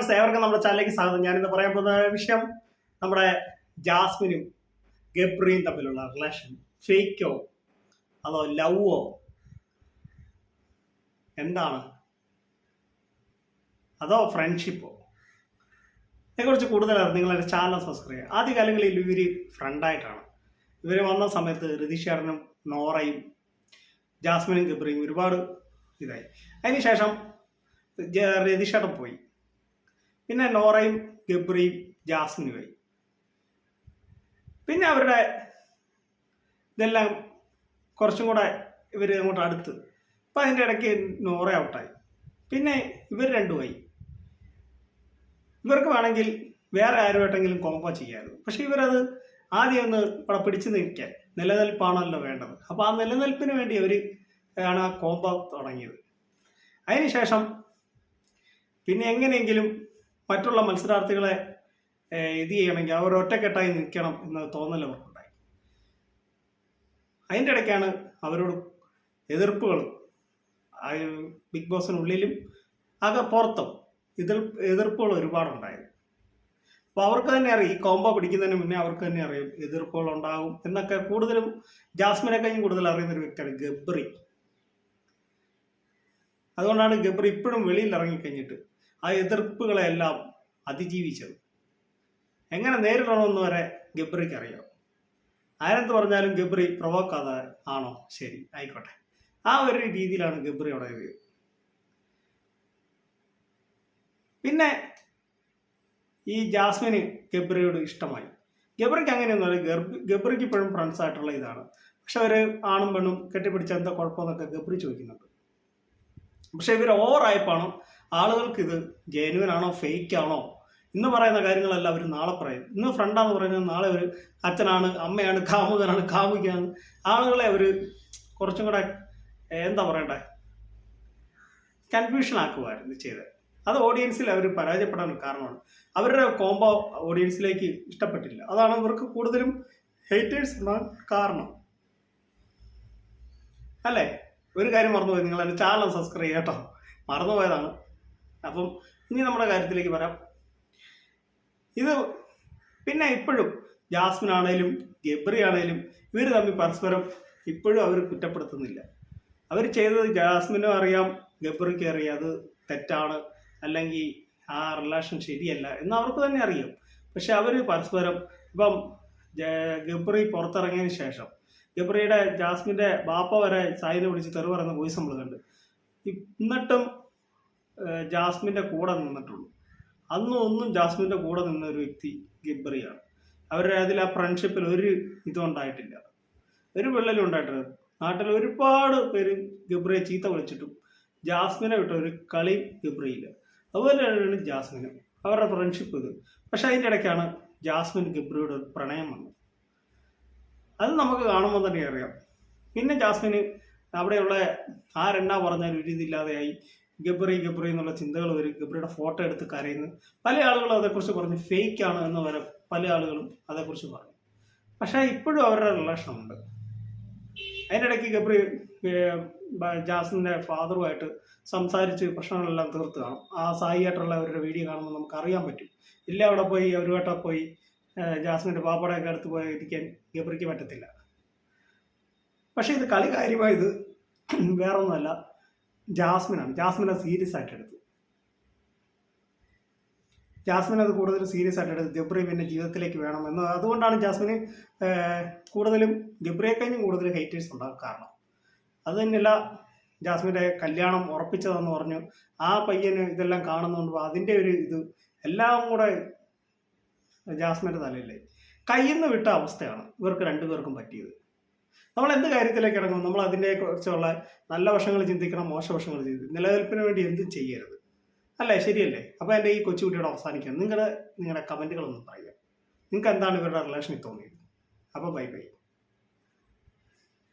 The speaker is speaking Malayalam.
ഫ്രണ്ട്സ് ഏവർക്കും നമ്മുടെ ചാനലിലേക്ക് സ്വാഗതം. ഞാനിന്ന് പറയാൻ പോകുന്ന വിഷയം നമ്മുടെ ജാസ്മിനും ഗബ്രിയും തമ്മിലുള്ള റിലേഷൻ ഫേക്കോ അതോ ലവോ എന്താണ്? അതോ ഫ്രണ്ട്ഷിപ്പോ ഇതിനെക്കുറിച്ച് കൂടുതൽ നിങ്ങൾ എന്റെ ചാനൽ സബ്സ്ക്രൈബ് ചെയ്യുക. ആദ്യ കാലങ്ങളിൽ ഇവർ ഫ്രണ്ടായിട്ടാണ് ഇവർ വന്ന സമയത്ത് രതീഷേട്ടനും നോറയും ജാസ്മിനും ഗബ്രിയും ഒരുപാട് ഇതായി. അതിനുശേഷം രതീഷേട്ടൻ പോയി. പിന്നെ നോറയും ഗബ്രിയും ജാസ്മിനുമായി പിന്നെ അവരുടെ ഇതെല്ലാം കുറച്ചും കൂടെ ഇവർ അങ്ങോട്ട് അടുത്ത്. അപ്പം അതിന്റെ ഇടയ്ക്ക് നോറ ഔട്ടായി പിന്നെ ഇവർ രണ്ടുമായി ഇവർക്ക് വേണമെങ്കിൽ വേറെ ആരുമായിട്ടെങ്കിലും കോമ്പോ ചെയ്യാമായിരുന്നു. പക്ഷേ ഇവരത് ആദ്യം ഒന്ന് ഇവിടെ പിടിച്ചു നിൽക്കാൻ നിലനിൽപ്പാണല്ലോ വേണ്ടത്. അപ്പോൾ ആ നിലനിൽപ്പിന് വേണ്ടി അവർ ആണ് ആ കോമ്പോ തുടങ്ങിയത്. അതിനുശേഷം പിന്നെ എങ്ങനെയെങ്കിലും മറ്റുള്ള മത്സരാർത്ഥികളെ ഇത് ചെയ്യണമെങ്കിൽ അവർ ഒറ്റക്കെട്ടായി നിൽക്കണം എന്ന തോന്നൽ അവർക്കുണ്ടായി. അതിന്റെ ഇടയ്ക്കാണ് അവരോട് എതിർപ്പുകൾ ബിഗ് ബോസിനുള്ളിലും ആകെ പുറത്തും ഇതിൽ എതിർപ്പുകൾ ഒരുപാടുണ്ടായത്. അപ്പോൾ അവർക്ക് തന്നെ അറിയാം ഈ കോമ്പോ പിടിക്കുന്നതിന് മുന്നേ അവർക്ക് തന്നെ അറിയാം എതിർപ്പുകൾ ഉണ്ടാകും എന്നൊക്കെ കൂടുതലും ജാസ്മിനെ കഴിഞ്ഞും കൂടുതൽ അറിയുന്ന ഒരു വ്യക്തിയാണ് ഗബ്രി. അതുകൊണ്ടാണ് ഗബ്രി ഇപ്പോഴും വെളിയിൽ ഇറങ്ങിക്കഴിഞ്ഞിട്ട് ആ എതിർപ്പുകളെല്ലാം അതിജീവിച്ചത്. എങ്ങനെ നേരിടണമെന്ന് വരെ ഗബ്രിക്ക് അറിയാം ആരെന്ത് പറഞ്ഞാലും ഗബ്രി പ്രൊവോക്കാതെ ആണോ? ശരി ആയിക്കോട്ടെ. ആ ഒരു രീതിയിലാണ് ഗബ്രി അവിടെ ഇത്. പിന്നെ ഈ ജാസ്മിന് ഗബ്രിയോട് ഇഷ്ടമായി. ഗബ്രിക്ക് അങ്ങനെയൊന്നുമല്ല ഗർഭ ഗബ്രിക്ക് ഇപ്പോഴും ഫ്രണ്ട്സ് ആയിട്ടുള്ള ഇതാണ്. പക്ഷെ അവർ ആണും പെണ്ണും കെട്ടിപ്പിടിച്ച എന്താ കുഴപ്പമെന്നൊക്കെ ഗബ്രി ചോദിക്കുന്നുണ്ട്. പക്ഷെ ഇവർ ഓവറായപ്പോഴാണ് ആളുകൾക്ക് ഇത് ജെനുവൻ ആണോ ഫേക്ക് ആണോ? ഇന്ന് പറയുന്ന കാര്യങ്ങളെല്ലാം അവർ നാളെ പറയും. ഇന്ന് ഫ്രണ്ടാന്ന് പറയുന്നത് നാളെ ഒരു അച്ഛനാണ് അമ്മയാണ് കാമുകനാണ് കാമുകയാണ്. ആളുകളെ അവർ കുറച്ചും കൂടെ എന്താ പറയണ്ടേ? കൺഫ്യൂഷൻ ആക്കുമായിരുന്നു ചെയ്ത് അത് ഓഡിയൻസിൽ അവർ പരാജയപ്പെടാൻ കാരണമാണ്. അവരുടെ കോംബോ ഓഡിയൻസിലേക്ക് ഇഷ്ടപ്പെട്ടില്ല. അതാണ് ഇവർക്ക് കൂടുതലും ഹേറ്റേഴ്സ് ഉണ്ടാകാൻ കാരണം. അല്ലേ? ഒരു കാര്യം മറന്നുപോയി. നിങ്ങൾ എന്റെ ചാനൽ സബ്സ്ക്രൈബ് ചെയ്യട്ടോ. മറന്നുപോയതാണ്. അപ്പം ഇനി നമ്മുടെ കാര്യത്തിലേക്ക് വരാം. ഇത് പിന്നെ ഇപ്പോഴും ജാസ്മിൻ ആണേലും ഗബ്രി ആണേലും ഇവർ തമ്മിൽ പരസ്പരം ഇപ്പോഴും അവർ കുറ്റപ്പെടുത്തുന്നില്ല. അവർ ചെയ്തത് ജാസ്മിനും അറിയാം ഗബ്രിക്കും അറിയാം അത് തെറ്റാണ് അല്ലെങ്കിൽ ആ റിലേഷൻ ശരിയല്ല എന്ന് അവർക്ക് തന്നെ അറിയാം. പക്ഷെ അവർ പരസ്പരം ഇപ്പം ഗബ്രി പുറത്തിറങ്ങിയതിന് ശേഷം ഗബ്രിയുടെ ജാസ്മിന്റെ ബാപ്പ വരെ സായിനെ വിളിച്ച് തെറി പറയുന്ന വോയിസ് നമ്മൾ കണ്ട്. എന്നിട്ടും ജാസ്മിന്റെ കൂടെ നിന്നിട്ടുള്ളൂ. അന്നും ഒന്നും ജാസ്മിന്റെ കൂടെ നിന്ന ഒരു വ്യക്തി ഗബ്രിയാണ്. അവരുടെ അതിൽ ആ ഫ്രണ്ട്ഷിപ്പിൽ ഒരു ഇതും ഉണ്ടായിട്ടില്ല ഒരു വിള്ളലും ഉണ്ടായിട്ടില്ല. നാട്ടിൽ ഒരുപാട് പേര് ഗിബ്രിയെ ചീത്ത വിളിച്ചിട്ടും ജാസ്മിനെ വിട്ട ഒരു കളി ഗബ്രയില്ല. അതുപോലെ തന്നെയാണ് ജാസ്മിനും അവരുടെ ഫ്രണ്ട്ഷിപ്പ് ഇത്. പക്ഷെ അതിന്റെ ഇടയ്ക്കാണ് ജാസ്മിൻ ഗിബ്രിയുടെ ഒരു പ്രണയം വന്നത്. അത് നമുക്ക് കാണുമ്പോൾ തന്നെ അറിയാം. പിന്നെ ജാസ്മിന് അവിടെയുള്ള ആരെണ്ണ പറഞ്ഞാൽ ഒരു ഇതില്ലാതെയായി ഗബ്രി ഗബ്രി എന്നുള്ള ചിന്തകൾ വരും. ഗബ്രിയുടെ ഫോട്ടോ എടുത്ത് കരയുന്നു. പല ആളുകളും അതേക്കുറിച്ച് പറഞ്ഞ് ഫേക്ക് ആണ് എന്ന് വരെ പല ആളുകളും അതേക്കുറിച്ച് പറഞ്ഞു. പക്ഷേ ഇപ്പോഴും അവരുടെ റിലേഷൻ ഉണ്ട്. അതിന്റെ ഇടയ്ക്ക് ഗബ്രി ഏർ, ഫാദറുമായിട്ട് സംസാരിച്ച് പ്രശ്നങ്ങളെല്ലാം തീർത്ത് കാണും. ആ സായിയായിട്ടുള്ള അവരുടെ വീഡിയോ കാണുമ്പോൾ നമുക്ക് അറിയാൻ പറ്റും. ഇല്ല അവിടെ പോയി അവരുമായിട്ട് പോയി ജാസ്മിന്റെ പാപ്പടയൊക്കെ അടുത്ത് പോയി ഇരിക്കാൻ ഗബ്രിക്ക് പറ്റത്തില്ല. പക്ഷേ ഇത് കളി കാര്യമായത് വേറൊന്നുമല്ല. ജാസ്മിനാണ്. ജാസ്മിൻ അത് സീരിയസ് ആയിട്ട് എടുത്തു. ജാസ്മിൻ അത് കൂടുതൽ സീരിയസ് ആയിട്ട് എടുത്തു ജബ്രി പിന്നെ ജീവിതത്തിലേക്ക് വേണം എന്ന് അതുകൊണ്ടാണ് ജാസ്മിന് കൂടുതലും ജബ്രിയെ കഴിഞ്ഞും കൂടുതൽ ഹേറ്റേഴ്സ് ഉണ്ടാകും കാരണം. അത് തന്നെയല്ല ജാസ്മിന്റെ കല്യാണം ഉറപ്പിച്ചതെന്ന് പറഞ്ഞു. ആ പയ്യന് ഇതെല്ലാം കാണുന്നുണ്ട് അതിന്റെ ഒരു ഇത് എല്ലാം കൂടെ ജാസ്മിന്റെ തലയില്ലേ കയ്യിൽ നിന്ന് വിട്ട അവസ്ഥയാണ് ഇവർക്ക് രണ്ടുപേർക്കും പറ്റിയത്. നമ്മൾ എന്ത് കാര്യത്തിലേക്ക് ഇറങ്ങും നമ്മൾ അതിനെ കുറിച്ചുള്ള നല്ല വശങ്ങൾ ചിന്തിക്കണം മോശ വശങ്ങൾ ചിന്തിക്കണം നിലനിൽപ്പിന് വേണ്ടി എന്തും ചെയ്യരുത്. അല്ലേ? ശരിയല്ലേ? അപ്പോൾ എന്റെ ഈ കൊച്ചുകുട്ടിയോട് അവസാനിക്കാം. നിങ്ങളുടെ നിങ്ങളുടെ കമന്റുകളൊന്നും പറയുക. നിങ്ങൾക്ക് എന്താണ് ഇവരുടെ റിലേഷനിൽ തോന്നിയത്? അപ്പോൾ ബൈ ബൈ.